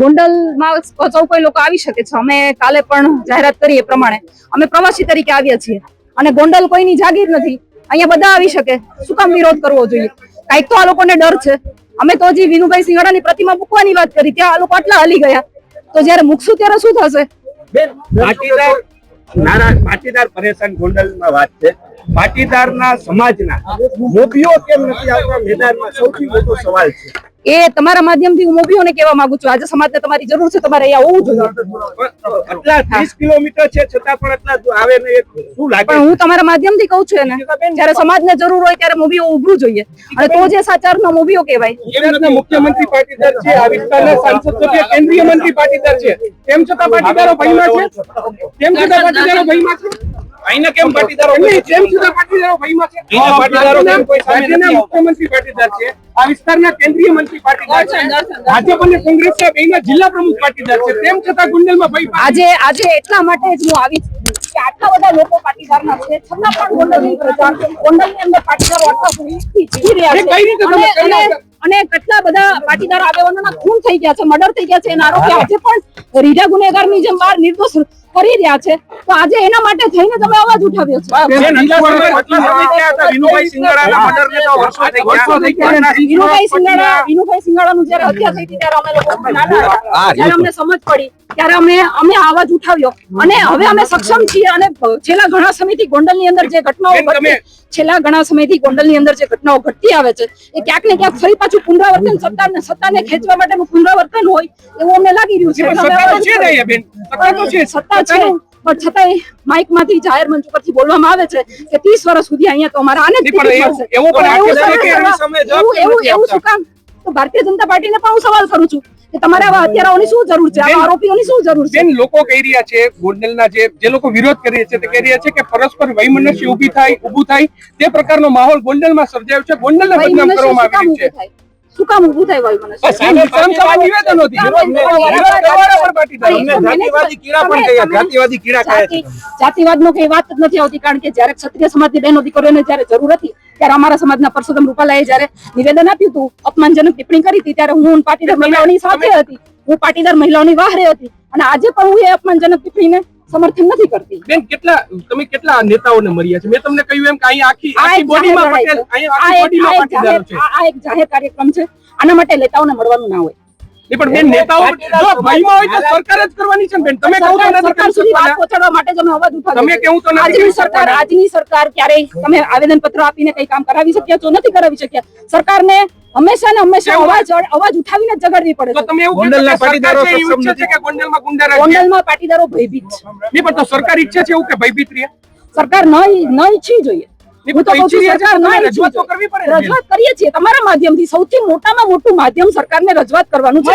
ગોંડલમાં સૌ કોઈ લોકો આવી શકે છે. અમે કાલે પણ જાહેરાત કરી એ પ્રમાણે. અમે પ્રવાસી તરીકે આવ્યા છીએ. અને ગોંડલ કોઈની જાગીર નથી. અહીંયા બધા આવી શકે. શું કામ વિરોધ કરવો જોઈએ? કાંઈક તો આ લોકોને ડર છે. અમે તો હજી વિનુભાઈ સિંગડાની પ્રતિમા મૂકવાની વાત કરી. ત્યાં આ લોકો આટલા હલી ગયા. તો જ્યારે મૂકશું ત્યારે શું થશે? પાટીદાર પરેશાન ગોંડલમાં વાત છે. પાટીદારના સમાજના મોભીઓ કેમ નથી આવતા? મેદાનમાં સૌથી મોટો સવાલ છે. એ તમારા માધ્યમથી હું મોભીઓને કહેવા માંગુ છું. આજે સમાજને તમારી જરૂર છે તમારે અહીંયા હોવું જોઈએ. આટલા ત્રીસ કિલોમીટર છે છતાં પણ આટલા આવે ને શું લાગે પણ હું તમારા માધ્યમથી કહું છું એને. જ્યારે સમાજને જરૂર હોય ત્યારે મૂવીઓ ઉભરું જોઈએ. અને તો જે સાચારના મૂવીઓ કહેવાય. ગુજરાતના મુખ્યમંત્રી પાટીદાર છે આ વિસ્તારના સાંસદ સભ્ય કેન્દ્રીય મંત્રી પાટીદાર છે? તેમ છતાં પાટીદારો ભયમાં છે? તેમ છતાં પાટીદારો ભયમાં છે? અહીંના કેમ પાટીદારો નહીં, તેમ પાટીદારો ભાઈમાં છે. અહીંના પાટીદારો કેમ કોઈ સામે નથી આવતા? મુખ્યમંત્રી પાટીદાર છે. આ વિસ્તારના કેન્દ્રીય મંત્રી પાટીદાર છે. ભાજપ અને કોંગ્રેસના બેયના જિલ્લા પ્રમુખ પાટીદાર છે. તેમ છતાં ગુંડલમાં ભાઈ આજે આજે એટલા માટે જ હું આવી છું કે આટલા બધા લોકો પાટીદારના છે. છતાં પણ ગોંડલની પ્રજા ગોંડલની અંદર પાટીદારો આટલા સુધી જીવી રહ્યા એ કઈ રીતે છે અને- અને કેટલા બધા પાટીદાર આગેવાનોના ખૂન થઈ ગયા છે મર્ડર થઈ ગયા છે. એના આરોપી આજે પણ રીઢા ગુનેગારની જેમ બહાર નિર્દોષ ફરી રહ્યા છે. તો આજે એના માટે થઈને તમે અવાજ ઉઠાવ્યો છે. અમને સમજ પડી. ત્યારે અમે અમે અવાજ ઉઠાવ્યો. અને હવે અમે સક્ષમ છીએ. અને છેલ્લા ઘણા સમયથી ગોંડલની અંદર જે ઘટનાઓ ઘટતી છેલ્લા ઘણા સમયથી ગોંડલની અંદર જે ઘટનાઓ ઘટતી આવે છે એ ક્યાંક ને ક્યાંક ફરી પાછું પુનરાવર્તન સત્તાને સત્તાને ખેંચવા માટેનું પુનરાવર્તન હોય એવું અમને લાગી રહ્યું છે. સત્તા છે? પણ છતાંય માઇકમાંથી જાહેર મંચ ઉપરથી બોલવામાં આવે છે કે ત્રીસ વર્ષ સુધી અહીંયા તો અમારા આને એવું- એવું શું કામ? તો ભારતીય જનતા પાર્ટીને પણ હું સવાલ કરું છું કે તમારે આવા હત્યારાઓની શું જરૂર છે? આવા આરોપીઓની શું જરૂર છે? લોકો કહી રહ્યા છે ગોંડલના જે જે લોકો વિરોધ કરી રહ્યા છે તે કહી રહ્યા છે કે પરસ્પર વૈમનસ્ય ઊભી થાય ઊભું થાય. તે પ્રકારનો માહોલ ગોંડલમાં સર્જાયો છે. ગોંડલને બદનામ કરવામાં શું આવી છે? થાય? શું કામ ઊભું થાય ભાઈ મને. જાતિવાદી કીડા પણ કહ્યા, જાતિવાદી કીડા કહે છે. જાતિ- જાતિવાદનો કઈ વાત જ નથી આવતી કારણ કે જ્યારે ક્ષત્રિય સમાજની બહેનો દીકરીઓને જ્યારે જરૂર હતી ત્યારે અમારા સમાજના પરસોત્તમ રૂપાલાએ જ્યારે નિવેદન આપ્યું હતું અપમાનજનક ટિપ્પણી કરી હતી ત્યારે હું પાટીદાર મહિલાઓની સાથે હતી. હું પાટીદાર મહિલાઓની વાહરે હતી. અને આજે પણ હું એ અપમાનજનક ટિપ્પણીને સમર્થન નથી કરતી. બેન કેટલા તમે કેટલા નેતાઓને મળ્યા છે? મેં તમને કહ્યું એમ કે અહીં આખી આખી બોડીમાં પટેલ આ આખી બોડીમાં એક છે. આ- એક જાહેર કાર્યક્રમ છે. આના માટે નેતાઓને મળવાનું ના હોય. પણ બેન નેતાઓ જો ભયમાં હોય તો સરકાર જ કરવાની છે ને બેન. તમે કહું તો નથી કરી શકવાના. પહોંચાડવા માટે જ અવાજ ઉઠાવ્યો તમે. તો નથી સરકાર આજની સરકાર ક્યારેય તમે આવેદન પત્ર આપીને કઈ કામ કરાવી શક્યા છો નથી કરાવી શક્યા. સરકારને હંમેશા ને હંમેશા અવાજ અવાજ ઉઠાવીને જ જગાડવી પડે તો તમે એવું પાટીદારો સક્ષમ ઈચ્છે છે નથી. કે ગોંડલમાં ગુંડા રાજ્ય ગોંડલમાં પાટીદારો ભયભીત છે. નહીં પણ તો સરકાર ઈચ્છે છે એવું કે ભયભીત રહે સરકાર ન ન ઈચ્છી રહ્યા જોઈએ. રજૂઆત કરીએ છીએ તમારા માધ્યમથી. સૌથી મોટામાં મોટું માધ્યમ સરકારને રજૂઆત કરવાનું છે.